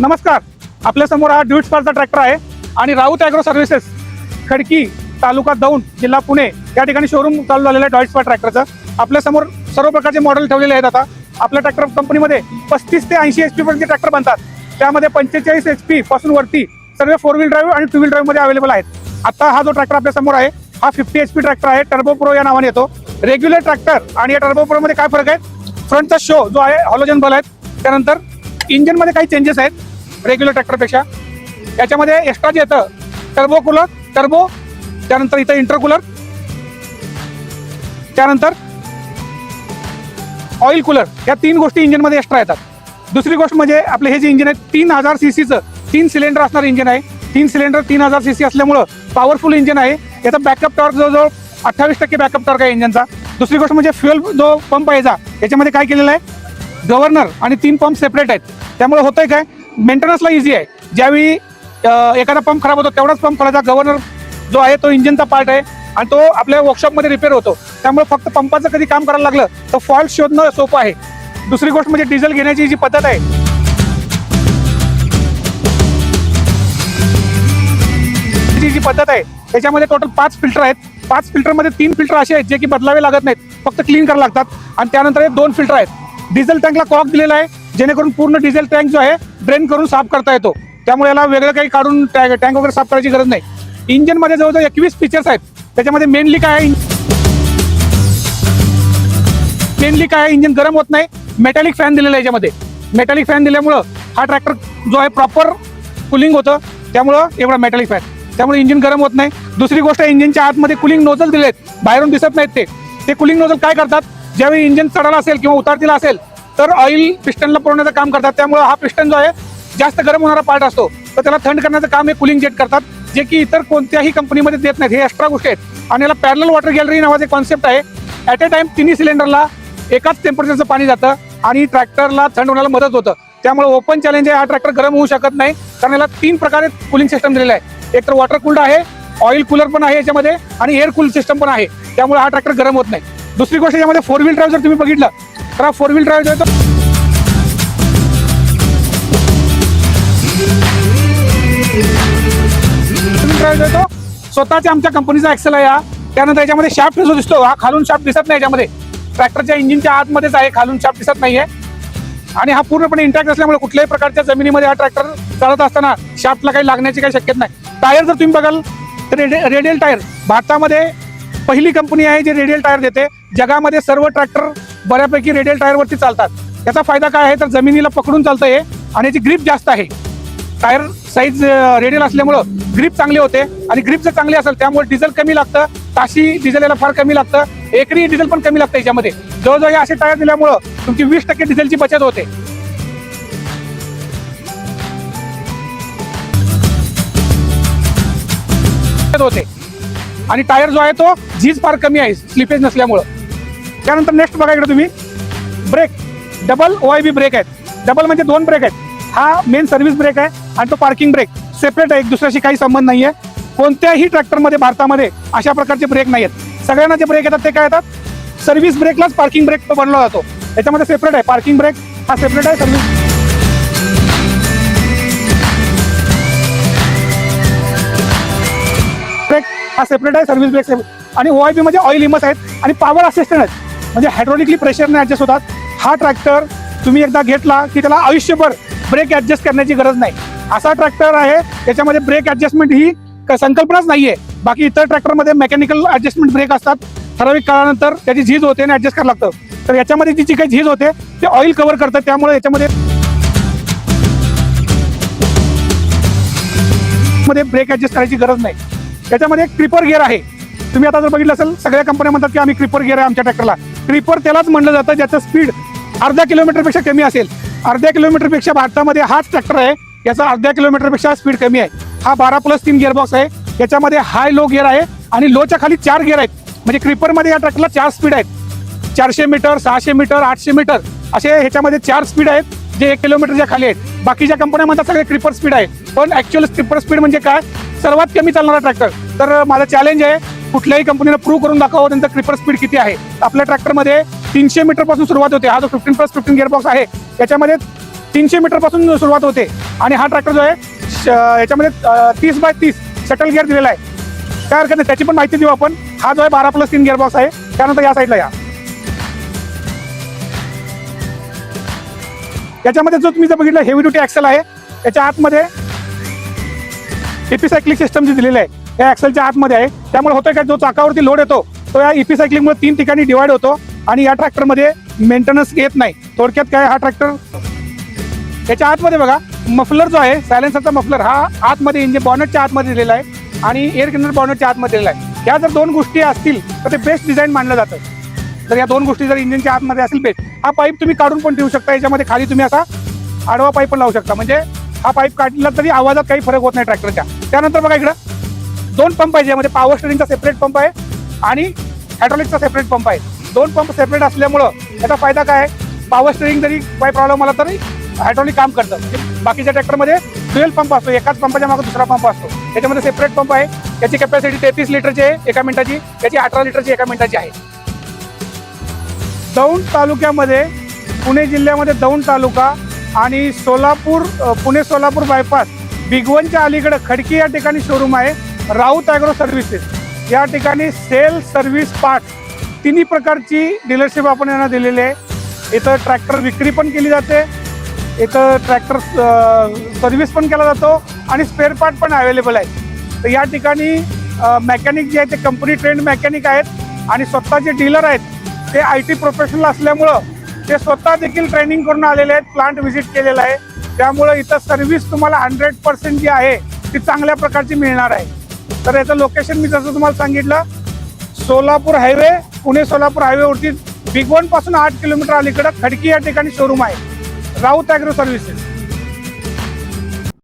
नमस्कार. आपल्यासमोर हा ड्यूट स्पारचा ट्रॅक्टर आहे आणि राऊत ॲग्रो सर्व्हिसेस खडकी तालुका दौंड जिल्हा पुणे या ठिकाणी शोरूम चालू झालेलं आहे डॉईट स्पार ट्रॅक्टरचं. आपल्यासमोर सर्व प्रकारचे मॉडेल ठेवलेले आहेत आता. आपल्या ट्रॅक्टर कंपनीमध्ये पस्तीस ते ऐंशी एच पीपर्यंत ट्रॅक्टर बनतात. त्यामध्ये पंचेचाळीस एच पी पासून वरती सर्व फोर व्हील ड्राईव्ह आणि टू व्हील ड्राईव्हमध्ये अवेलेबल आहेत. आता हा जो ट्रॅक्टर आपल्यासमोर आहे हा फिफ्टी एच पी ट्रॅक्टर आहे. टर्बो प्रो या नावाने येतो. रेग्युलर ट्रॅक्टर आणि या टर्बो प्रोमध्ये काय फरक आहे? फ्रंटचा शो जो आहे हॉलोजन बल आहेत. त्यानंतर इंजिनमध्ये काही चेंजेस आहेत रेग्युलर ट्रॅक्टरपेक्षा याच्यामध्ये एक्स्ट्रा जे येतं टर्बो कूलर टर्बो त्यानंतर इथं इंटरकूलर त्यानंतर ऑइल कूलर या तीन गोष्टी इंजिनमध्ये एक्स्ट्रा येतात. दुसरी गोष्ट म्हणजे आपले हे जे इंजिन आहे तीन हजार सी सीचं तीन सिलेंडर असणारं इंजिन आहे. तीन सिलेंडर तीन हजार सी सी असल्यामुळं पॉवरफुल इंजिन आहे. याचा बॅकअप टॉर्क जवळजवळ अठ्ठावीस टक्के बॅकअप टॉर्क आहे इंजिनचा दुसरी गोष्ट म्हणजे फ्युएल जो पंप आहे याचा याच्यामध्ये काय केलेलं आहे? गव्हर्नर आणि तीन पंप सेपरेट आहेत. त्यामुळे होतंय काय? मेंटेनन्सला इझी आहे. ज्यावेळी एखादा पंप खराब होतो तेवढाच पंप खोलायचा गव्हर्नर जो आहे तो इंजिनचा पार्ट आहे आणि तो आपल्या वर्कशॉपमध्ये रिपेअर होतो. त्यामुळे फक्त पंपाचं कधी काम करायला लागलं तर फॉल्ट शोधणं सोपं आहे. दुसरी गोष्ट म्हणजे डिझेल घेण्याची जी पद्धत आहे. जी जी पद्धत आहे त्याच्यामध्ये टोटल पाच फिल्टर आहेत. पाच फिल्टरमध्ये तीन फिल्टर असे आहेत जे की बदलावे लागत नाहीत. फक्त क्लीन करावे लागतात. आणि त्यानंतर हे दोन फिल्टर आहेत. डिझेल टँकला कॉक दिलेला आहे जेणेकरून पूर्ण डिझेल टँक जो आहे ड्रेन करून साफ करता येतो. त्यामुळे याला वेगळं काही काढून टँक वगैरे साफ करायची गरज नाही. इंजिनमध्ये जवळजवळ एकवीस फीचर्स आहेत. त्याच्यामध्ये मेनली काय मेनली काय आहे इंजिन गरम होत नाही. मेटॅलिक फॅन दिलेला आहे याच्यामध्ये. मेटॅलिक फॅन दिल्यामुळं हा ट्रॅक्टर जो आहे प्रॉपर कुलिंग होतं. त्यामुळं एवढा मेटॅलिक फॅन त्यामुळे इंजिन गरम होत नाही. दुसरी गोष्ट इंजिनच्या आतमध्ये कुलिंग नोजल दिले आहेत. बाहेरून दिसत नाहीत ते. ते कुलिंग नोजल काय करतात? ज्यावेळी इंजिन चढायला असेल किंवा उतारतील असेल तर ऑइल पिस्टनला पुरवण्याचं काम करतात. त्यामुळे हा पिस्टन जो आहे जास्त गरम होणारा पार्ट असतो. तर त्याला थंड करण्याचं काम हे कुलिंग जेट करतात जे की इतर कोणत्याही कंपनीमध्ये देत नाहीत. हे एक्स्ट्रा गोष्टी आहेत. आणि याला पॅरल वॉटर गॅलरी नावाचं कॉन्सेप्ट आहे. ॲट अ टाइम तिन्ही सिलेंडरला एकाच टेम्परेचरचं पाणी जातं आणि ट्रॅक्टरला थंड होण्याला मदत होतं. त्यामुळे ओपन चॅलेंज आहे. हा ट्रॅक्टर गरम होऊ शकत नाही. कारण याला तीन प्रकारे कुलिंग सिस्टम दिलेला आहे. एक तर वॉटर कूल्ड आहे ऑइल कूलर पण आहे याच्यामध्ये आणि एअर कूल सिस्टम पण आहे. त्यामुळे हा ट्रॅक्टर गरम होत नाही. दुसरी गोष्ट याच्यामध्ये फोर व्हील ड्राईव्ह जर तुम्ही बघितलं तर हा फोर व्हील ड्राईव्ह जो आहे तो स्वतःच्या आमच्या कंपनीचा एक्सेल आहे हा. त्यानंतर याच्यामध्ये शाफ्ट जो दिसतो हा खालून शाफ्ट दिसत नाही याच्यामध्ये. ट्रॅक्टरच्या इंजिनच्या आतमध्येच आहे खालून शाफ्ट दिसत नाहीये. आणि हा पूर्णपणे इंटॅक्ट असल्यामुळे कुठल्याही प्रकारच्या जमिनीमध्ये हा ट्रॅक्टर चालत असताना शाफ्टला काही लागण्याची काही शक्यता नाही. टायर जर तुम्ही बघाल तर रेडि रेडियल टायर भारतामध्ये पहिली कंपनी आहे जी रेडियल टायर देते. जगामध्ये सर्व ट्रॅक्टर बऱ्यापैकी रेडियल टायरवरती चालतात. याचा फायदा काय आहे? तर जमिनीला पकडून चालतं हे आणि याची ग्रीप जास्त आहे. टायर साईज रेडियल असल्यामुळं ग्रीप चांगली होते आणि ग्रीप जर चांगली असेल त्यामुळे डिझेल कमी लागतं. ताशी डिझेल याला फार कमी लागतं. एकरी डिझेल पण कमी लागतं याच्यामध्ये. जवळजवळ हे असे टायर दिल्यामुळं तुमची वीस टक्के डिझेलची बचत होते. बचत होते. आणि टायर जो आहे तो झीज फार कमी आहे स्लिपेज नसल्यामुळं. त्यानंतर नेक्स्ट बघा इकडे तुम्ही. Brake double O I B brake आहेत. डबल म्हणजे दोन ब्रेक आहेत. हा मेन सर्व्हिस ब्रेक आहे आणि तो पार्किंग ब्रेक सेपरेट आहे एक दुसऱ्याशी काही संबंध नाही आहे कोणत्याही ट्रॅक्टरमध्ये भारतामध्ये अशा प्रकारचे ब्रेक नाही आहेत सगळ्यांना जे ब्रेक येतात ते काय येतात? सर्व्हिस ब्रेकलाच पार्किंग ब्रेक तो बनवला जातो. याच्यामध्ये सेपरेट आहे. पार्किंग ब्रेक हा सेपरेट आहे सर्व्हिस हा सेपरेट आहे सर्व्हिस ब्रेक सेपरेट आणि ओ आय बी मध्ये ऑइल इमस आहेत आणि पॉवर असिस्टंट आहेत. म्हणजे हायड्रोलिकली प्रेशरने ॲडजस्ट होतात. हा ट्रॅक्टर तुम्ही एकदा घेतला की त्याला आयुष्यभर ब्रेक ॲडजस्ट करण्याची गरज नाही. असा ट्रॅक्टर आहे त्याच्यामध्ये ब्रेक ॲडजस्टमेंट ही संकल्पनाच संकल्पनाच नाहीये. बाकी इतर ट्रॅक्टरमध्ये मेकॅनिकल ॲडजस्टमेंट ब्रेक असतात. ठराविक काळानंतर त्याची झीज होते आणि ॲडजस्ट करावं लागतं. तर याच्यामध्ये जी जी काही झीज होते ते ऑइल कव्हर करतं त्यामुळे याच्यामध्ये मध्ये ब्रेक ॲडजस्ट करायची गरज नाही. त्याच्यामध्ये एक क्रिपर गिअर आहे. तुम्ही आता जर बघितलं असेल सगळ्या कंपन्या म्हणतात की आम्ही क्रिपर गिअर आहे आमच्या ट्रॅक्टरला क्रिपर त्यालाच म्हणलं जातं ज्याचं स्पीड अर्ध्या किलोमीटरपेक्षा कमी असेल. अर्ध्या किलोमीटरपेक्षा भारतामध्ये हाच ट्रॅक्टर आहे याचा अर्ध्या किलोमीटरपेक्षा स्पीड कमी आहे. हा बारा प्लस तीन गिअरबॉक्स आहे याच्यामध्ये हाय लो गिअर आहे आणि लोच्या खाली चार गिअर आहेत. म्हणजे क्रिपरमध्ये या ट्रॅक्टरला चार स्पीड आहेत. चारशे मीटर सहाशे मीटर आठशे मीटर असे ह्याच्यामध्ये चार स्पीड आहेत जे एक किलोमीटरच्या खाली आहेत. बाकीच्या कंपन्या म्हणतात सगळे क्रिपर स्पीड आहे पण ऍक्च्युअल क्रिपर स्पीड म्हणजे काय? सर्वात कमी चालणारा ट्रॅक्टर तर माझं चॅलेंज आहे कुठल्याही कंपनीला प्रूव्ह करून दाखवावं त्यांचा क्रिपर स्पीड किती आहे. आपल्या ट्रॅक्टरमध्ये तीनशे मीटरपासून सुरुवात होते. हा जो फिफ्टीन प्लस फिफ्टीन गिअरबॉक्स आहे त्याच्यामध्ये तीनशे मीटरपासून सुरुवात होते. आणि हा ट्रॅक्टर जो आहे श- याच्यामध्ये तीस बाय तीस शटल गिअर दिलेला आहे. काय हरकत नाही त्याची पण माहिती देऊ आपण. हा जो आहे बारा प्लस तीन गिअरबॉक्स आहे. त्यानंतर या साईडला या. याच्यामध्ये जो तुम्ही जर बघितलं हेवी ड्युटी ॲक्सेल आहे. त्याच्या आतमध्ये इपिसायक्लिक सिस्टम जी दिलेली आहे त्या ऍक्सेलच्या आतमध्ये आहे. त्यामुळे होतं का जो चाकावरती लोड येतो तो या इपिसायक्लिंगमुळे तीन ठिकाणी डिवाइड होतो आणि या ट्रॅक्टरमध्ये मेंटेनन्स येत नाही. थोडक्यात काय हा ट्रॅक्टर त्याच्या आतमध्ये बघा मफलर जो आहे सायलेन्सरचा मफलर हा आतमध्ये इंजिन बॉनेटच्या आतमध्ये दिलेला आहे आणि एअर क्लिनर बॉनेटच्या आतमध्ये दिलेला आहे. या जर दोन गोष्टी असतील तर ते बेस्ट डिझाईन मानलं जातं. तर या दोन गोष्टी जर इंजिनच्या आतमध्ये असतील बेस्ट हा पाईप तुम्ही काढून पण ठेवू शकता. याच्यामध्ये खाली तुम्ही असा आडवा पाईप पण लावू शकता. म्हणजे हा पाईप काढला तरी आवाजात काही फरक होत नाही ट्रॅक्टरच्या. त्यानंतर बघा इकडं दोन पंप आहे ज्यामध्ये पॉवर स्टेरिंगचा सेपरेट पंप आहे आणि हायड्रॉलिकचा सेपरेट पंप आहे. दोन पंप सेपरेट असल्यामुळं याचा फायदा काय आहे? पॉवर स्टेरिंग जरी काही प्रॉब्लेम आला तरी हायड्रॉलिक काम करतं. बाकीच्या ट्रॅक्टरमध्ये ट्वेल्व पंप असतो. एकाच पंपाच्या मागे दुसरा पंप असतो. त्याच्यामध्ये सेपरेट पंप आहे. याची कॅपॅसिटी तेहतीस लिटरची आहे एका मिनिटाची. याची अठरा लिटरची एका मिनिटाची आहे. दौंड तालुक्यामध्ये पुणे जिल्ह्यामध्ये दौंड तालुका आणि सोलापूर पुणे सोलापूर बायपास बिगवनच्या अलीकडे खडकी या ठिकाणी शोरूम आहे. राऊत ॲग्रो सर्व्हिसेस या ठिकाणी सेल सर्व्हिस पार्ट तिन्ही प्रकारची डीलरशिप आपण यांना दिलेली आहे. इथं ट्रॅक्टर विक्री पण केली जाते. इथं ट्रॅक्टर सर्व्हिस पण केला जातो आणि स्पेअर पार्ट पण अवेलेबल आहे. तर या ठिकाणी मेकॅनिक जे आहेत ते कंपनी ट्रेंड मेकॅनिक आहेत आणि स्वतःचे डीलर आहेत ते आय टी प्रोफेशनल असल्यामुळं ते स्वतः देखील ट्रेनिंग करून आलेले आहेत प्लांट व्हिजिट केलेलं आहे. त्यामुळं इथं सर्व्हिस तुम्हाला हंड्रेड पर्सेंट जी आहे ती चांगल्या प्रकारची मिळणार आहे. तर याचं लोकेशन मी जसं तुम्हाला सांगितलं सोलापूर हायवे पुणे सोलापूर हायवेवरती बिगवनपासून आठ किलोमीटर अलीकडं खडकी या ठिकाणी शोरूम आहे. Raut agro services